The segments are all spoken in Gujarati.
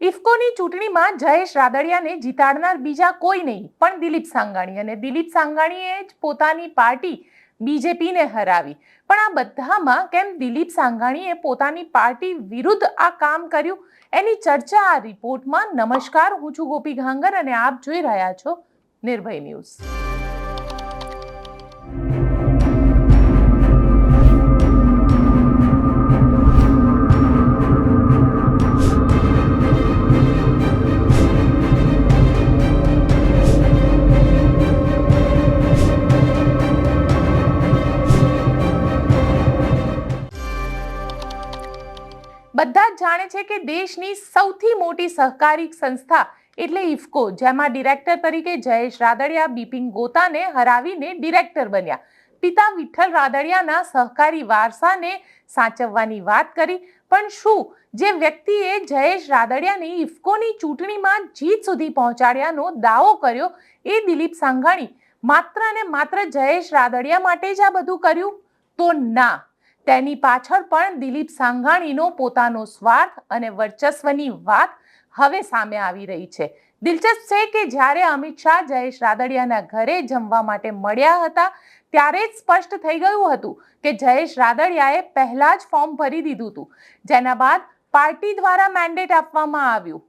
ઇફકોની ચૂંટણીમાં જયેશ રાદડિયાને જીતાડનાર બીજા કોઈ નહીં, પણ દિલીપ સાંગાણી અને દિલીપ સાંગાણીએ જ પોતાની પાર્ટી બીજેપીને હરાવી. પણ આ બધામાં કેમ દિલીપ સાંગાણીએ પોતાની પાર્ટી વિરુદ્ધ આ કામ કર્યું? એની ચર્ચા આ રિપોર્ટમાં. નમસ્કાર, હું છું ગોપી ઘાંગર અને આપ જોઈ રહ્યા છો નિર્ભય ન્યૂઝ. બધા જ જાણે છે કે દેશની સૌથી મોટી સહકારી સંસ્થા એટલે ઇફકો જેમાં ડિરેક્ટર તરીકે જયેશ રાદડિયા, બિપિન ગોતાને હરાવીને ડિરેક્ટર બન્યા. પિતા વિઠ્ઠલ રાદડિયાના સહકારી વારસાને સાચવવાની વાત કરી. પણ શું, જે વ્યક્તિએ જયેશ રાદડિયાને ઇફકોની ચૂંટણીમાં જીત સુધી પહોંચાડ્યાનો દાવો કર્યો એ દિલીપ સાંઘાણી. માત્ર ને માત્ર જયેશ રાદડિયા માટે જ આ બધું કર્યું? તો ના. તેની પાછળ પણ દિલીપ સાંઘાણીનો પોતાનો સ્વાર્થ અને વર્ચસ્વની વાત હવે સામે આવી રહી છે. દિલચસ્પ છે કે જ્યારે અમિત શાહ, જયેશ રાદડિયાના ઘરે જમવા માટે મળ્યા હતા, ત્યારે જ સ્પષ્ટ થઈ ગયું હતું કે જયેશ રાદડિયાએ પહેલા જ ફોર્મ ભરી દીધું હતું, જેના બાદ પાર્ટી દ્વારા મેન્ડેટ આપવામાં આવ્યું.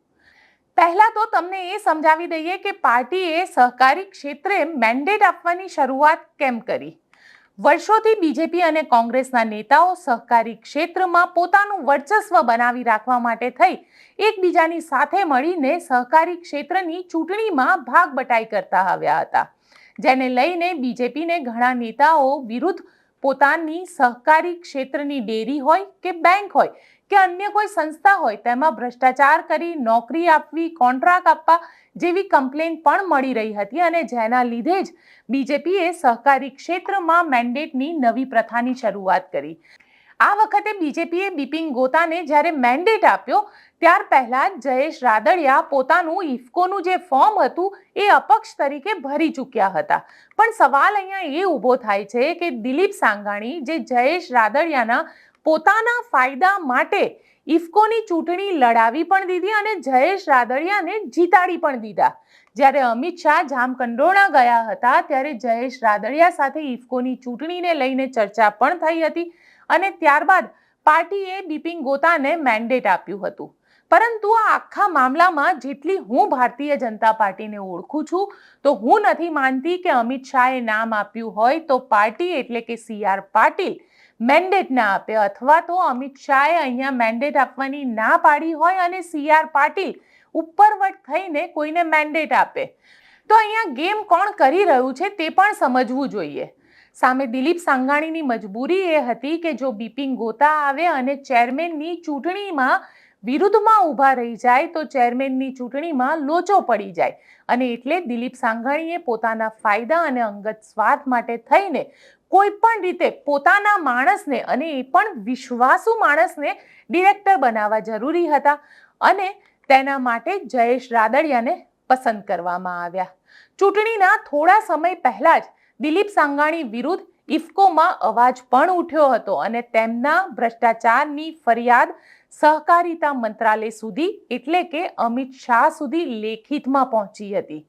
પહેલાં તો તમને એ સમજાવી દઈએ કે પાર્ટીએ સહકારી ક્ષેત્રે મેન્ડેટ આપવાની શરૂઆત કેમ કરી? વર્ષોથી બીજેપી અને કોંગ્રેસના નેતાઓ સહકારી ક્ષેત્રમાં પોતાનું વર્ચસ્વ બનાવી રાખવા માટે થઈ, એકબીજાની સાથે મળીને સહકારી ક્ષેત્રની ચૂંટણીમાં ભાગ બટાઈ કરતા આવ્યા હતા. જેને લઈને બીજેપીને ઘણા નેતાઓ વિરુદ્ધ પોતાની સહકારી ક્ષેત્રની ડેરી હોય કે બેંક હોય કે અન્ય કોઈ સંસ્થા હોય તેમાં ભ્રષ્ટાચાર કરી નોકરી આપવી કોન્ટ્રાક્ટ આપવા જેવી કમ્પ્લેન પણ મળી રહી હતી અને જેના લીધે જ બીજેપીએ સહકારી ક્ષેત્રમાં મેન્ડેટની નવી પ્રથાની શરૂઆત કરી. આ વખતે બીજેપીએ બિપિન ગોતાને જ્યારે મેન્ડેટ આપ્યો, ત્યાર પહેલાં જયેશ રાદડિયા પોતાનું ઇફકોનું જે ફોર્મ હતું એ અપક્ષ તરીકે ભરી ચૂક્યા હતા. પણ સવાલ અહીંયા એ ઊભો થાય છે કે દિલીપ સાંઘાણી જે જયેશ રાદડિયાના પોતાના ફાયદા માટે ઇફકોની ચૂંટણી લડાવી પણ દીધી અને જયેશ રાદડિયાને જીતાડી પણ દીધા. જ્યારે અમિત શાહ જામકંડોરણા ગયા હતા, ત્યારે જયેશ રાદડિયા સાથે ઇફકોની ચૂંટણીને લઈને ચર્ચા પણ થઈ હતી અને ત્યારબાદ પાર્ટીએ બિપિન ગોતાને મેન્ડેટ આપ્યું હતું. પરંતુ આ આખા મામલામાં જેટલી હું ભારતીય જનતા પાર્ટીને ઓળખું છું, તો હું નથી માનતી કે અમિત શાહે નામ આપ્યું હોય તો પાર્ટી એટલે કે સી આર પાટીલ મેન્ડેટ ના આપે અથવા તો અમિત શાહે અહીંયા મેન્ડેટ આપવાની ના પાડી હોય અને સી આર પાટીલ ઉપરવટ થઈને કોઈને મેન્ડેટ આપે. તો અહીંયા ગેમ કોણ કરી રહ્યું છે તે પણ સમજવું જોઈએ. સામે દિલીપ સાંઘાણીની મજબૂરી એ હતી કે જો બિપિન ગોતા આવે અને ચેરમેનની ચૂંટણીમાં વિરુદ્ધમાં ઊભા રહી જાય તો ચેરમેનની ચૂંટણીમાં લોચો પડી જાય. અને એટલે દિલીપ સાંઘાણીએ પોતાના ફાયદા અને અંગત સ્વાર્થ માટે થઈને કોઈ પણ રીતે પોતાના માણસને અને એ પણ વિશ્વાસુ માણસને ડિરેક્ટર બનાવવા જરૂરી હતા. અને તેના માટે જયેશ રાદડિયાને પસંદ કરવામાં આવ્યા. ચૂંટણીના થોડા સમય પહેલાં જ દિલીપ સાંઘાણી વિરુદ્ધ ઇફકોમાં અવાજ પણ ઉઠ્યો હતો અને તેમના ભ્રષ્ટાચારની ફરિયાદ સહકારિતા મંત્રાલય સુધી, એટલે કે અમિત શાહ સુધી લેખિતમાં પહોંચી હતી.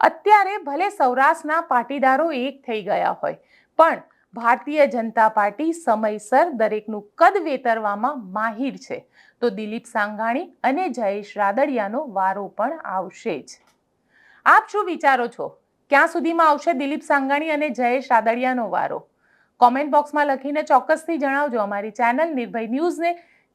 અત્યારે ભલે સૌરાષ્ટ્રના પાટીદારો એક થઈ ગયા હોય, પણ ભારતીય જનતા પાર્ટી સમયસર દરેકનું કદ વેતરવામાં માહિર છે. તો દિલીપ સાંઘાણી અને જયેશ રાદડિયાનો વારો પણ આવશે જ. આપ શું વિચારો છો? ક્યાં સુધીમાં આવશે દિલીપ સાંઘાણી અને જયેશ રાદડિયાનો વારો? કોમેન્ટ બોક્સમાં લખીને ચોક્કસથી જણાવજો અમારી ચેનલ નિર્ભય ન્યૂઝને.